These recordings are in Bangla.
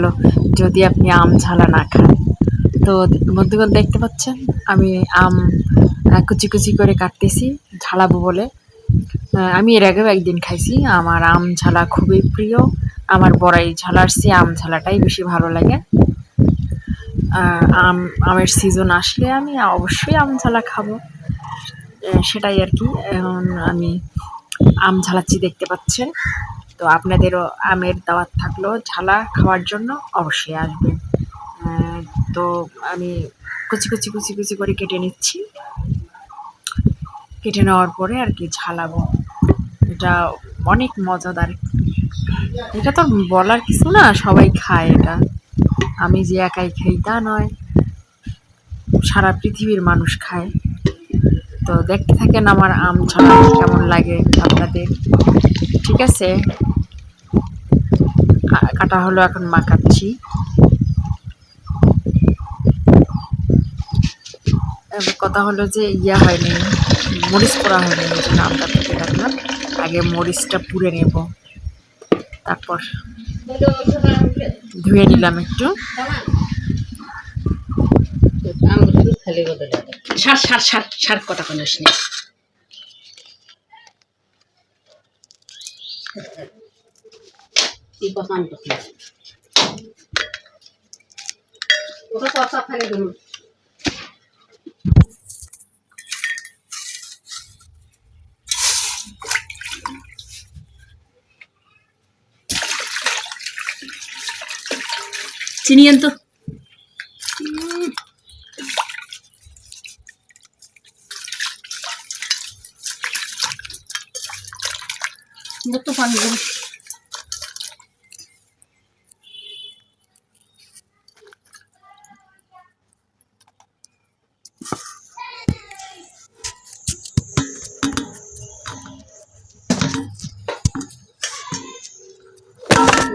গেল, যদি আপনি আম ঝালা না খান। তো বন্ধুগণ, দেখতে পাচ্ছেন, আমি আম কুচি কুচি করে কাটতেছি, ঝালাবো বলে। আমি এর আগেও একদিন খাইছি, আমার আম ঝালা খুবই প্রিয়। আমার বড়াই ঝালার চেয়ে আম ঝালাটাই বেশি ভালো লাগে। আম, আমের সিজন আসলে আমি অবশ্যই আম ঝালা খাব। সেটাই আর কি। আমি আম ঝালাচ্ছি, দেখতে পাচ্ছেন। তো আপনাদেরও আমের দাওয়াত থাকল, ঝালা খাওয়ার জন্য অবশ্যই আসবেন। তো আমি কুচি কুচি কুচি কুচি করে কেটে নিচ্ছি। কেটে নেওয়ার পরে আর কি ঝালাবো। এটা অনেক মজাদার। এটা তো বলার কিছু না, সবাই খায় এটা। আমি যে একাই খাই তা নয়। সারা পৃথিবীর মানুষ খায়। তো দেখতে থাকেন আমার আম ছাড়া কেমন লাগে আপনাদের। ঠিক আছে? কাটা হলো এখন মাখাচ্ছি। কথা হলো যে ইয়া হয়নি, মরিচ পোড়া হয়নি, এই জন্য আমটা থেকে রাখলাম আগে মরিচটা পুড়ে নেব। তারপর ধুয়ে নিলাম একটু। সার সার সার সার কথা কোনো শুনি কি কথা আমি কথা ওটা কথা ফেলে দিন চিনি আনতো একটু পানি দেবো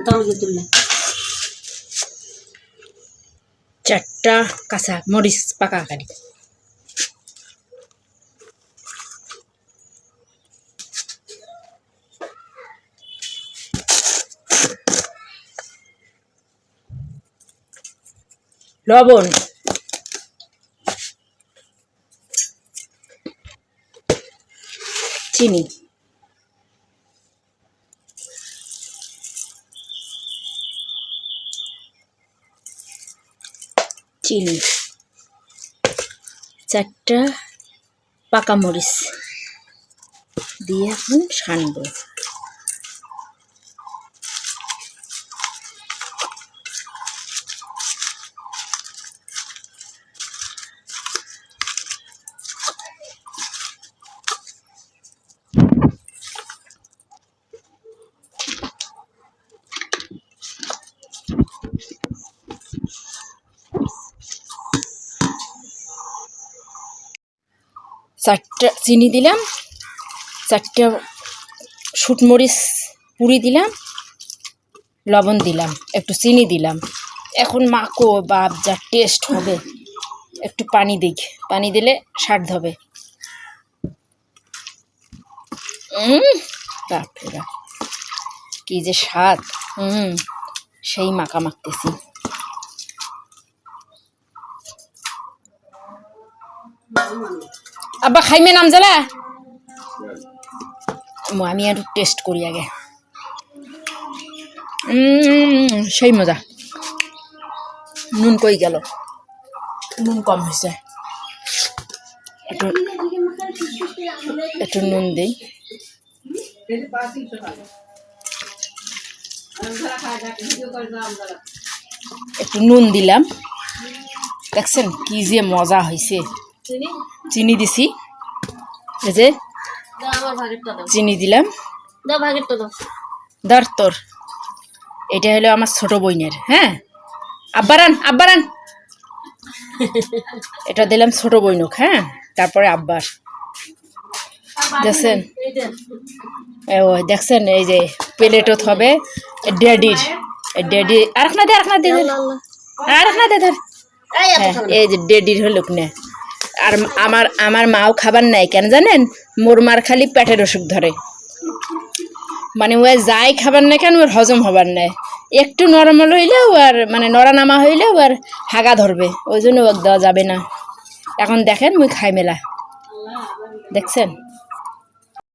দরজা তুললে চারটা কাঁচা মরিচ পাকা কাটি লবণ। চিনি। চিনি। চারটা পাকা মরিচ দিয়ে এখন সানবো। চারটা চিনি দিলাম, চারটা শুটমরিচ পুরি দিলাম, লবণ দিলাম, একটু চিনি দিলাম। এখন মাখো, বাপ, যা টেস্ট হবে। একটু পানি দিক, পানি দিলে স্বাদ হবে। বাপ, কি যে স্বাদ। হুম সেই মাখা মাখতেছি। আব্বা খাইমে নাম জ্বালা ও, আমি একটু টেস্ট করি আগে। সেই মজা। নুন কই গেল। নুন কম হয়েছে একটু একটু নুন দিই। একটু নুন দিলাম। দেখছেন কি যে মজা হয়েছে চিনি? দিছি। এই যে চিনি দিলাম। ধর তোর। এটা হলো আমার ছোট বইনের হ্যাঁ? আব্বারান আব্বারান। এটা দিলাম ছোট বইনক হ্যাঁ? তারপরে আব্বার। দেখছেন? ও দেখছেন এই যে প্লেটত হবে ড্যাডির। ড্যাডি আর না দে আর না দে। আর না দে ধর। এই হ্যাঁ, এই যে ডেডির হলো না। আর আমার আমার মাও খাবার নেয় কেন জানেন? মোর মার খালি পেটের অসুখ ধরে। মানে ও যাই খাবার না কেন, ওর হজম হবার নেয় একটু নরমাল হইলে ও আর মানে নড়া নামা হইলে আর হাগা ধরবে, ওই জন্য ওকে দেওয়া যাবে না। এখন দেখেন, মুই খাই মেলা। দেখছেন?